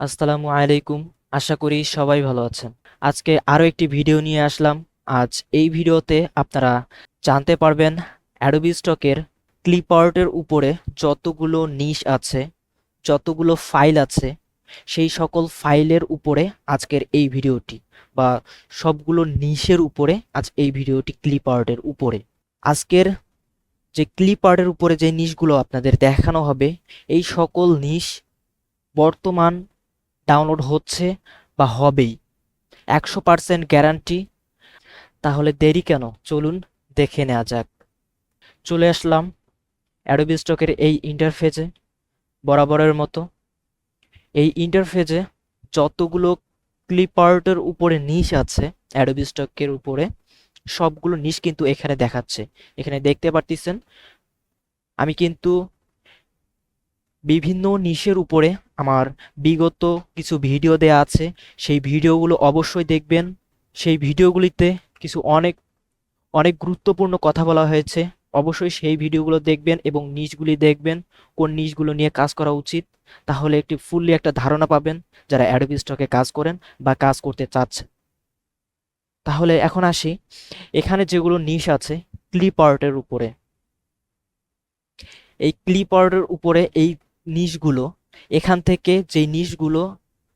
আসসালামু আলাইকুম, আশা করি সবাই ভালো আছেন। আজকে আরও একটি ভিডিও নিয়ে আসলাম। আজ এই ভিডিওতে আপনারা জানতে পারবেন অ্যাডোবি স্টকের ক্লিপআর্টের উপরে যতগুলো নিশ আছে, যতগুলো ফাইল আছে, সেই সকল ফাইলের উপরে আজকের এই ভিডিওটি বা সবগুলো নিশের উপরে আজ এই ভিডিওটি ক্লিপআর্টের উপরে। আজকের যে ক্লিপআর্টের উপরে যে নিশগুলো আপনাদের দেখানো হবে, এই সকল নিশ বর্তমান ডাউনলোড হচ্ছে বা হবেই। একশো পার্সেন্ট গ্যারান্টি। তাহলে দেরি কেন? চলুন দেখে নেওয়া যাক। চলে আসলাম অ্যাডোবি স্টকের এই ইন্টারফেজে বরাবরের মতো। এই ইন্টারফেজে যতগুলো ক্লিপার্টের উপরে নিশ আছে অ্যাডোবি স্টকের উপরে, সবগুলো নিশ কিন্তু এখানে দেখাচ্ছে। এখানে দেখতে পারতেছেন, আমি কিন্তু বিভিন্ন নিশের উপরে আমার বিগত কিছু ভিডিও দেয়া আছে। সেই ভিডিওগুলো অবশ্যই দেখবেন। সেই ভিডিওগুলিতে কিছু অনেক অনেক গুরুত্বপূর্ণ কথা বলা হয়েছে। অবশ্যই সেই ভিডিওগুলো দেখবেন এবং নিচগুলি দেখবেন, কোন নিচগুলো নিয়ে কাজ করা উচিত। তাহলে একটি ফুললি একটা ধারণা পাবেন যারা অ্যাডোবি স্টকে কাজ করেন বা কাজ করতে চাচ্ছেন। তাহলে এখন আসি। এখানে যেগুলো নিশ আছে ক্লিপ আর্টের উপরে। এই ক্লিপ আর্টের উপরে এই নিশগুলো এখান থেকে যে নিশগুলো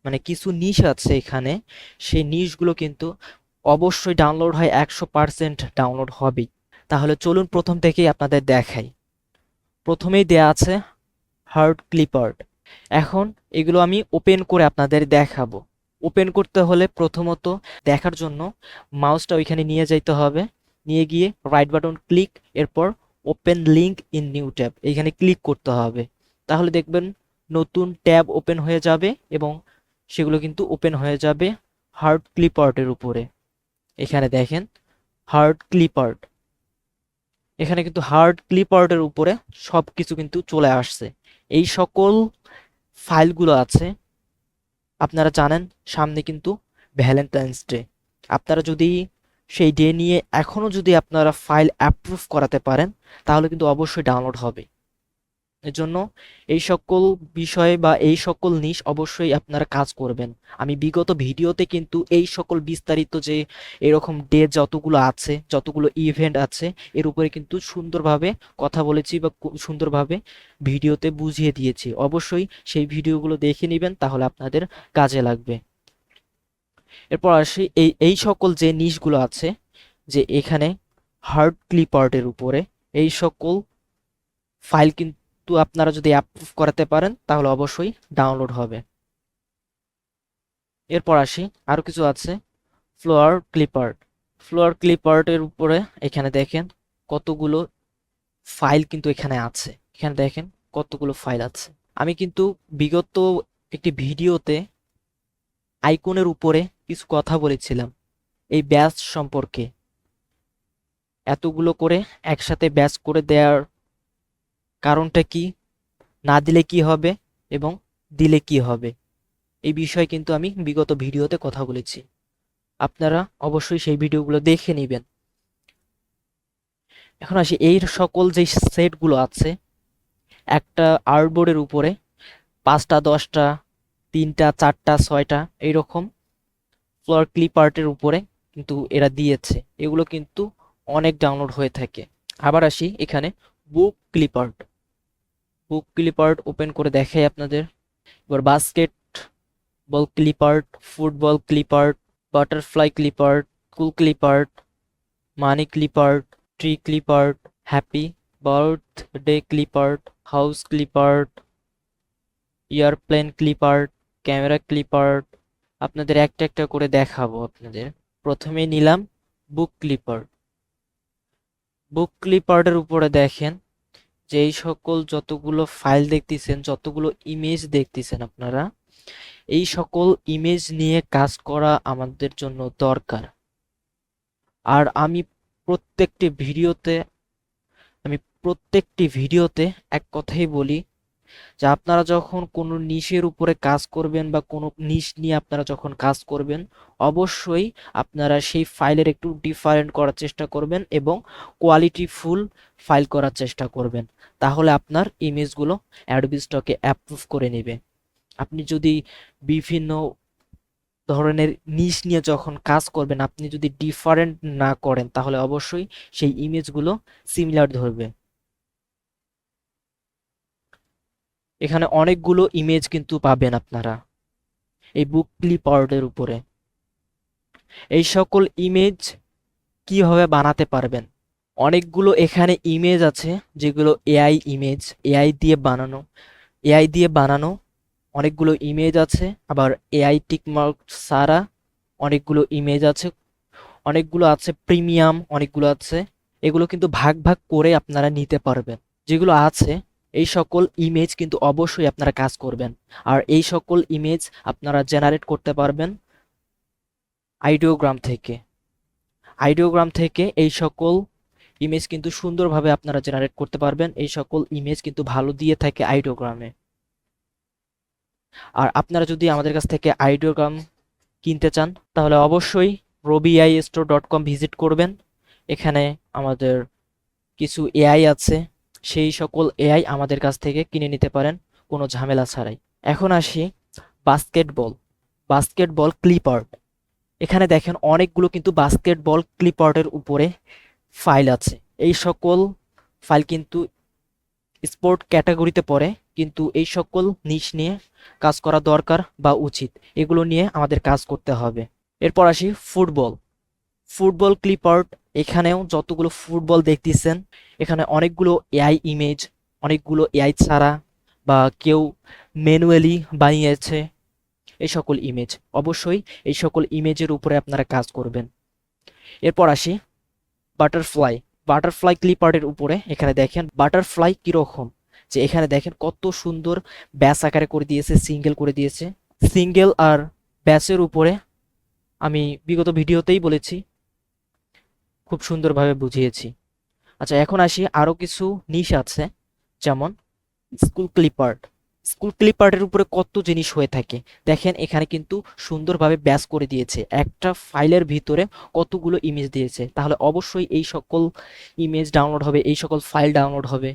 মানে কিছু নিশ আছে এখানে, সেই নিশগুলো কিন্তু অবশ্যই ডাউনলোড হয়, একশো পার্সেন্ট ডাউনলোড হবেই। তাহলে চলুন প্রথম থেকেই আপনাদের দেখাই। প্রথমেই দেয়া আছে হার্ড ক্লিপার্ড এখন এগুলো আমি ওপেন করে আপনাদের দেখাবো। ওপেন করতে হলে প্রথমত দেখার জন্য মাউসটা ওইখানে নিয়ে যাইতে হবে। নিয়ে গিয়ে রাইট বাটন ক্লিক এরপর open link in new tab এইখানে ক্লিক করতে হবে। তাহলে দেখবেন নতুন ট্যাব ওপেন হয়ে যাবে এবং সেগুলো কিন্তু ওপেন হয়ে যাবে হার্ড ক্লিপার্টের উপরে। এখানে দেখেন, হার্ড ক্লিপার্ট। এখানে কিন্তু হার্ড ক্লিপার্টের উপরে সব কিছু কিন্তু চলে আসছে। এই সকল ফাইলগুলো আছে, আপনারা জানেন, সামনে কিন্তু ভ্যালেন্টাইন্স ডে। আপনারা যদি সেই ডে নিয়ে এখনও যদি আপনারা ফাইল অ্যাপ্রুভ করাতে পারেন, তাহলে কিন্তু অবশ্যই ডাউনলোড হবে। এজন্য এই সকল বিষয়ে বা এই সকল নিশ অবশ্যই আপনারা কাজ করবেন। আমি বিগত ভিডিওতে কিন্তু এই সকল বিস্তারিত যে এরকম ডে যতগুলো আছে, যতগুলো ইভেন্ট আছে, এর উপরে কিন্তু সুন্দরভাবে কথা বলেছি বা সুন্দরভাবে ভিডিওতে বুঝিয়ে দিয়েছি। অবশ্যই সেই ভিডিওগুলো দেখে নেবেন, তাহলে আপনাদের কাজে লাগবে। এরপর আসি, এই এই সকল যে নিশগুলো আছে, যে এখানে হার্ড ক্লিপার্টের উপরে, এই সকল ফাইল কিন্তু কিন্তু আপনারা যদি অ্যাপ্রুভ করাতে পারেন, তাহলে অবশ্যই ডাউনলোড হবে। এরপর আসি আরও কিছু আছে। ফ্লোয়ার ক্লিপার্ট ফ্লোয়ার ক্লিপার্টের উপরে এখানে দেখেন কতগুলো ফাইল কিন্তু এখানে আছে। এখানে দেখেন কতগুলো ফাইল আছে। আমি কিন্তু বিগত একটি ভিডিওতে আইকনের উপরে কিছু কথা বলেছিলাম এই ব্যাচ সম্পর্কে। এতগুলো করে একসাথে ব্যাচ করে দেওয়ার কারণটা কি? না দিলে কি হবে এবং দিলে কি হবে? এই বিষয়ে কিন্তু আমি বিগত ভিডিওতে কথা বলেছি। আপনারা অবশ্যই সেই ভিডিওগুলো দেখে নেবেন। এখন আসি এই সকল যে সেটগুলো আছে, একটা আর্টবোর্ডের উপরে পাঁচটা, দশটা, তিনটা, চারটা, ছয়টা এইরকম ফ্লোর ক্লিপ আর্টের উপরে কিন্তু এরা দিয়েছে। এগুলো কিন্তু অনেক ডাউনলোড হয়ে থাকে। আবার আসি এখানে book clipart book clipart open করে দেখাই আপনাদের। এবার basketball clipart football clipart butterfly clipart cool clipart money clipart tree clipart happy birthday clipart house clipart airplane clipart camera clipart আপনাদের একটা একটা করে দেখাবো আপনাদের। প্রথমে নিলাম বুক ক্লিপার্ট বুক ক্লিপার্টের উপরে দেখেন যে এই সকল যতগুলো ফাইল দেখতেছেন, যতগুলো ইমেজ দেখতেছেন আপনারা, এই সকল ইমেজ নিয়ে কাজ করা আমাদের জন্য দরকার। আর আমি প্রত্যেকটি ভিডিওতে, আমি প্রত্যেকটি ভিডিওতে এক কথাই বলি যে আপনারা যখন কোনো নিশের উপরে কাজ করবেন বা কোনো নিশ নিয়ে আপনারা যখন কাজ করবেন, অবশ্যই আপনারা সেই ফাইলের একটু ডিফারেন্ট করার চেষ্টা করবেন এবং কোয়ালিটি ফুল ফাইল করার চেষ্টা করবেন। তাহলে আপনার ইমেজগুলো অ্যাডোবি স্টকে অ্যাপ্রুভ করে নেবে। আপনি যদি বিভিন্ন ধরনের নিশ নিয়ে যখন কাজ করবেন, আপনি যদি ডিফারেন্ট না করেন, তাহলে অবশ্যই সেই ইমেজগুলো সিমিলার ধরবে। এখানে অনেকগুলো ইমেজ কিন্তু পাবেন আপনারা। এই বুক ক্লিপার্ডের উপরে। এই সকল ইমেজ কীভাবে বানাতে পারবেন? অনেকগুলো এখানে ইমেজ আছে, যেগুলো এআই ইমেজ এআই দিয়ে বানানো। এআই দিয়ে বানানো, অনেকগুলো ইমেজ আছে, আবার এআই টিকমার্ক ছাড়া অনেকগুলো ইমেজ আছে। অনেকগুলো আছে প্রিমিয়াম অনেকগুলো আছে। এগুলো কিন্তু ভাগ ভাগ করে আপনারা নিতে পারবেন। যেগুলো আছে এই সকল ইমেজ কিন্তু অবশ্যই আপনারা কাজ করবেন। আর এই সকল ইমেজ আপনারা জেনারেট করতে পারবেন আইডিওগ্রাম থেকে। আইডিওগ্রাম থেকে এই সকল ইমেজ কিন্তু সুন্দরভাবে আপনারা জেনারেট করতে পারবেন। এই সকল ইমেজ কিন্তু ভালো দিয়ে থাকে আইডিওগ্রামে আর আপনারা যদি আমাদের কাছ থেকে আইডিওগ্রাম কিনতে চান, তাহলে অবশ্যই রবিআই স্টোর ডট কম ভিজিট করবেন। এখানে আমাদের কিছু এআই আছে। সেই সকল এআই আমাদের কাছ থেকে কিনে নিতে পারেন, কোনো ঝামেলা ছাড়াই। এখন আসি বাস্কেটবল বাস্কেটবল ক্লিপার্ট এখানে দেখেন অনেকগুলো কিন্তু বাস্কেটবল ক্লিপার্টের উপরে ফাইল আছে। এই সকল ফাইল কিন্তু স্পোর্ট ক্যাটাগরিতে পড়ে, কিন্তু এই সকল নিশ নিয়ে কাজ করা দরকার বা উচিত। এগুলো নিয়ে আমাদের কাজ করতে হবে। এরপর আসি ফুটবল। ফুটবল ক্লিপার্ট এখানেও যতগুলো ফুটবল দেখতেছেন, এখানে অনেকগুলো এআই ইমেজ অনেকগুলো এআই ছাড়া বা কেউ ম্যানুয়ালি বানিয়েছে এই সকল ইমেজ অবশ্যই এই সকল ইমেজের উপরে আপনারা কাজ করবেন। এরপর আসি বাটারফ্লাই বাটারফ্লাই ক্লিপার্টের উপরে এখানে দেখেন বাটারফ্লাই কীরকম? যে এখানে দেখেন কত সুন্দর ব্যাস আকারে করে দিয়েছে সিঙ্গেল করে দিয়েছে। সিঙ্গেল আর ব্যাসের উপরে আমি বিগত ভিডিওতেই বলেছি খুব সুন্দরভাবে বুঝিয়েছি। আচ্ছা এখন আসি আরও কিছু নিশ আছে, যেমন স্কুল ক্লিপার্ট স্কুল ক্লিপার্টের উপরে কত জিনিস হয়ে থাকে? দেখেন, এখানে কিন্তু সুন্দরভাবে ব্যাস করে দিয়েছে। একটা ফাইলের ভিতরে কতগুলো ইমেজ দিয়েছে। তাহলে অবশ্যই এই সকল ইমেজ ডাউনলোড হবে, এই সকল ফাইল ডাউনলোড হবে।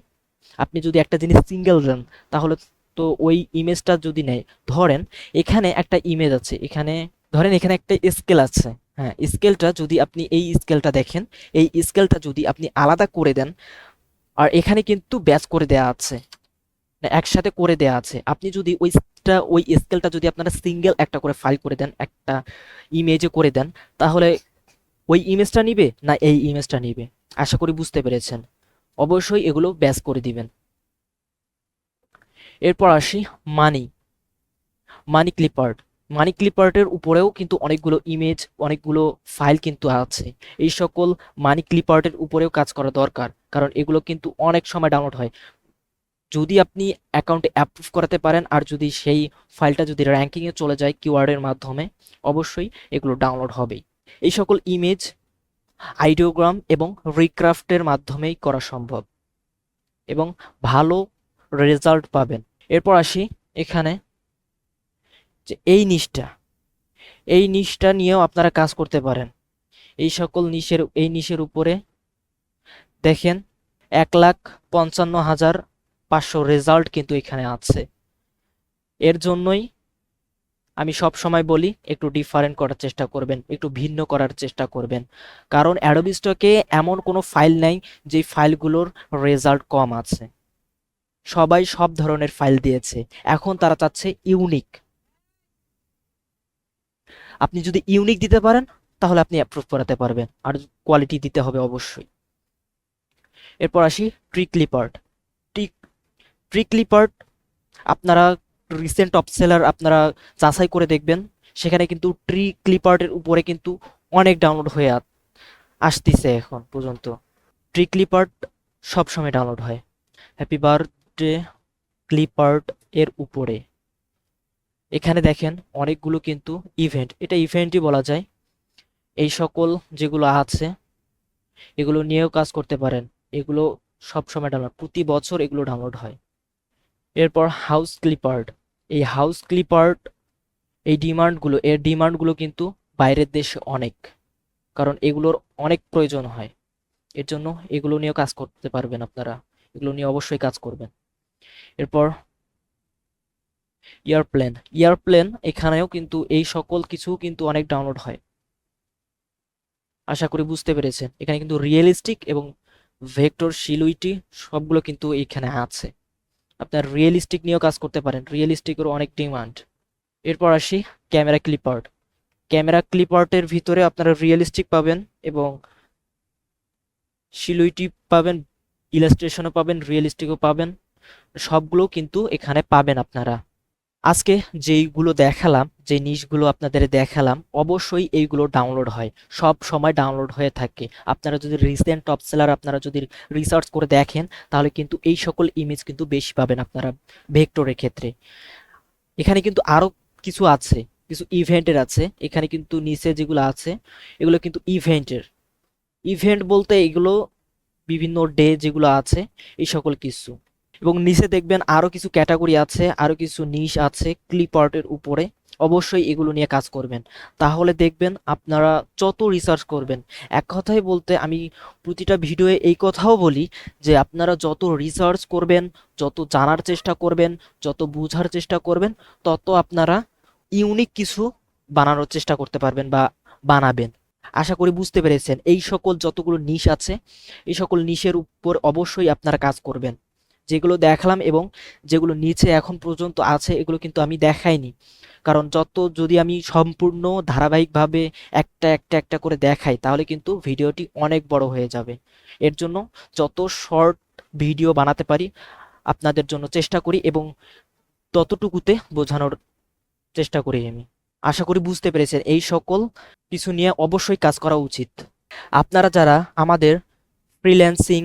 আপনি যদি একটা জিনিস সিঙ্গেল দেন তাহলে তো ওই ইমেজটা যদি নেয়, ধরেন এখানে একটা ইমেজ আছে। এখানে, ধরেন এখানে একটা স্কেল আছে। হ্যাঁ স্কেলটা যদি আপনি এই স্কেলটা দেখেন, এই স্কেলটা যদি আপনি আলাদা করে দেন, আর এখানে কিন্তু ব্যাচ করে দেয়া আছে মানে একসাথে করে দেয়া আছে। আপনি যদি ওইটা ওই স্কেলটা যদি আপনারা সিঙ্গেল একটা করে ফাইল করে দেন, একটা ইমেজে করে দেন, তাহলে ওই ইমেজটা নিবে না এই ইমেজটা নিবে? আশা করি বুঝতে পেরেছেন। অবশ্যই এগুলো ব্যাচ করে দিবেন। এরপর আসি মানি মানি ক্লিপার্ট মানি ক্লিপার্টের উপরেও কিন্তু অনেকগুলো ইমেজ অনেকগুলো ফাইল কিন্তু আছে। এই সকল মানি ক্লিপার্টের উপরেও কাজ করা দরকার, কারণ এগুলো কিন্তু অনেক সময় ডাউনলোড হয়। যদি আপনি অ্যাকাউন্টে অ্যাপ্রুভ করাতে পারেন, আর যদি সেই ফাইলটা যদি র্যাঙ্কিংয়ে চলে যায় কিওয়ার্ডের মাধ্যমে, অবশ্যই এগুলো ডাউনলোড হবেই। এই সকল ইমেজ আইডিওগ্রাম এবং রিক্রাফটের মাধ্যমেই করা সম্ভব। এবং ভালো রেজাল্ট পাবেন। এরপর আসি এখানে যে এই নিশটা এই নিশটা নিয়েও আপনারা কাজ করতে পারেন। এই সকল নিশের, এই নিশের উপরে দেখেন এক লাখ পঞ্চান্ন হাজার পাঁচশো রেজাল্ট কিন্তু এখানে আছে। এর জন্যই আমি সব সময় বলি, একটু ডিফারেন্ট করার চেষ্টা করবেন, একটু ভিন্ন করার চেষ্টা করবেন। কারণ অ্যাডোবি স্টকে এমন কোনো ফাইল নাই, যে ফাইলগুলোর রেজাল্ট কম আছে। সবাই সব ধরনের ফাইল দিয়েছে। এখন তারা চাচ্ছে ইউনিক। আপনি যদি ইউনিক দিতে পারেন, তাহলে আপনি অ্যাপ্রুভ করাতে পারবেন। আর কোয়ালিটি দিতে হবে অবশ্যই। এরপর আসি tree clipart tree tree clipart আপনারা রিসেন্ট টপ সেলার আপনারা যাচাই করে দেখবেন। সেখানে কিন্তু ট্রি ক্লিপার্টের উপরে কিন্তু অনেক ডাউনলোড হয়ে আসতেছে এখন পর্যন্ত। ট্রি ক্লিপার্ট সবসময় ডাউনলোড হয়। হ্যাপি বার্থডে ক্লিপার্ট এর উপরে। এখানে দেখেন অনেকগুলো কিন্তু ইভেন্ট এটা ইভেন্টই বলা যায়। এই সকল যেগুলো আছে, এগুলো নিয়েও কাজ করতে পারেন। এগুলো সবসময় ডাউনলোড প্রতি বছর এগুলো ডাউনলোড হয়। এরপর হাউস ক্লিপার্ড এই হাউস ক্লিপার্ড এই ডিমান্ডগুলো এর ডিমান্ডগুলো কিন্তু বাইরের দেশে অনেক। কারণ এগুলোর অনেক প্রয়োজন হয়। এর জন্য এগুলো নিয়েও কাজ করতে পারবেন আপনারা। এগুলো নিয়ে অবশ্যই কাজ করবেন। এরপর এয়ারপ্লেন এয়ারপ্লেন এখানেও কিন্তু এই সকল কিছু কিন্তু অনেক ডাউনলোড হয়। আশা করি বুঝতে পেরেছেন। এখানে কিন্তু রিয়েলিস্টিক এবং ভেক্টর শিলুইটি সবগুলো কিন্তু এখানে আছে। আপনার রিয়েলিস্টিক নিয়েও কাজ করতে পারেন। রিয়েলিস্টিকেরও অনেক ডিমান্ড এরপর আসি ক্যামেরা ক্লিপার্ট ক্যামেরা ক্লিপার্টের ভিতরে আপনারা রিয়েলিস্টিক পাবেন এবং শিলুইটি পাবেন ইলাস্ট্রেশনও পাবেন রিয়েলিস্টিকও পাবেন। সবগুলো কিন্তু এখানে পাবেন আপনারা। আজকে যেইগুলো দেখালাম, যে নিশগুলো আপনাদের দেখালাম, অবশ্যই এইগুলো ডাউনলোড হয়। সব সময় ডাউনলোড হয়ে থাকে। আপনারা যদি রিসেন্ট টপ সেলার আপনারা যদি রিসার্চ করে দেখেন, তাহলে কিন্তু এই সকল ইমেজ কিন্তু বেশি পাবেন আপনারা ভেক্টরের ক্ষেত্রে। এখানে কিন্তু আরও কিছু আছে, কিছু ইভেন্টের আছে। এখানে কিন্তু নিচে যেগুলো আছে, এগুলো কিন্তু ইভেন্টের ইভেন্ট বলতে এগুলো বিভিন্ন ডে যেগুলো আছে, এই সকল কিছু। এবং নিচে দেখবেন আরও কিছু ক্যাটাগরি আছে, আরও কিছু নিশ আছে ক্লিপ আর্টের উপরে। অবশ্যই এগুলো নিয়ে কাজ করবেন। তাহলে দেখবেন আপনারা যত রিসার্চ করবেন, এক কথায় বলতে আমি প্রতিটা ভিডিওয়ে এই কথাও বলি যে আপনারা যত রিসার্চ করবেন, যত জানার চেষ্টা করবেন, যত বোঝার চেষ্টা করবেন, তত আপনারা ইউনিক কিছু বানানোর চেষ্টা করতে পারবেন বা বানাবেন। আশা করি বুঝতে পেরেছেন। এই সকল যতগুলো নিশ আছে, এই সকল নিশের উপর অবশ্যই আপনারা কাজ করবেন। যেগুলো দেখালাম এবং যেগুলো নিচে এখন পর্যন্ত আছে, এগুলো কিন্তু আমি দেখাইনি। কারণ যত যদি আমি সম্পূর্ণ ধারাবাহিকভাবে একটা একটা একটা করে দেখাই, তাহলে কিন্তু ভিডিওটি অনেক বড় হয়ে যাবে। এর জন্য যত শর্ট ভিডিও বানাতে পারি, আপনাদের জন্য চেষ্টা করি এবং ততটুকুতে বোঝানোর চেষ্টা করি আমি। আশা করি বুঝতে পেরেছেন, এই সকল কিছু নিয়ে অবশ্যই কাজ করা উচিত। আপনারা যারা আমাদের ফ্রিল্যান্সিং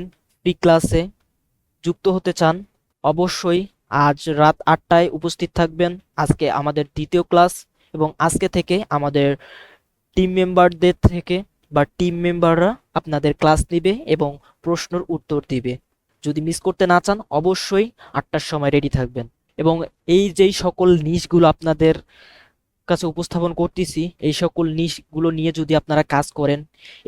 ফ্রি ক্লাসে যুক্ত হতে চান, অবশ্যই আজ রাত আটটায় উপস্থিত থাকবেন আজকে আমাদের দ্বিতীয় ক্লাস এবং আজকে থেকে আমাদের টিম মেম্বারদের থেকে বা টিম মেম্বাররা আপনাদের ক্লাস নেবে এবং প্রশ্নের উত্তর দিবে। যদি মিস করতে না চান, অবশ্যই আটটার সময় রেডি থাকবেন। এবং এই যেই সকল নিশগুলো আপনাদের কাছে উপস্থাপন করতেছি, এই সকল নিশগুলো নিয়ে যদি আপনারা কাজ করেন,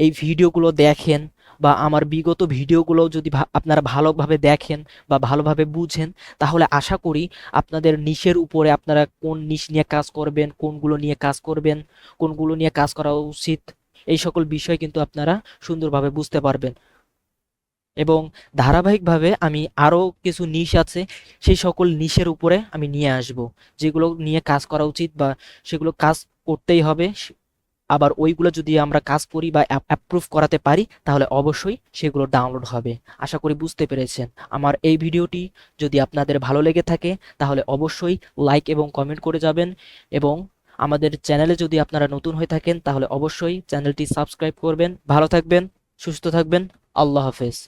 এই ভিডিওগুলো দেখেন বা আমার বিগত ভিডিওগুলো যদি আপনারা ভালোভাবে দেখেন বা ভালোভাবে বুঝেন, তাহলে আশা করি আপনাদের নিশের উপরে আপনারা কোন নিশ নিয়ে কাজ করবেন, কোনগুলো নিয়ে কাজ করবেন, কোনগুলো নিয়ে কাজ করা উচিত, এই সকল বিষয় কিন্তু আপনারা সুন্দরভাবে বুঝতে পারবেন। এবং ধারাবাহিকভাবে আমি আরও কিছু নিশ আছে, সেই সকল নিশের উপরে আমি নিয়ে আসব। যেগুলো নিয়ে কাজ করা উচিত বা সেগুলো কাজ করতেই হবে আবার ওইগুলো যদি আমরা কাজ করি বা অ্যাপ্রুভ করাতে পারি, তাহলে অবশ্যই সেগুলো ডাউনলোড হবে। আশা করি বুঝতে পেরেছেন। আমার এই ভিডিওটি যদি আপনাদের ভালো লেগে থাকে, তাহলে অবশ্যই লাইক এবং কমেন্ট করে যাবেন এবং আমাদের চ্যানেলে যদি আপনারা নতুন হয়ে থাকেন, তাহলে অবশ্যই চ্যানেলটি সাবস্ক্রাইব করবেন। ভালো থাকবেন, সুস্থ থাকবেন। আল্লাহ হাফেজ।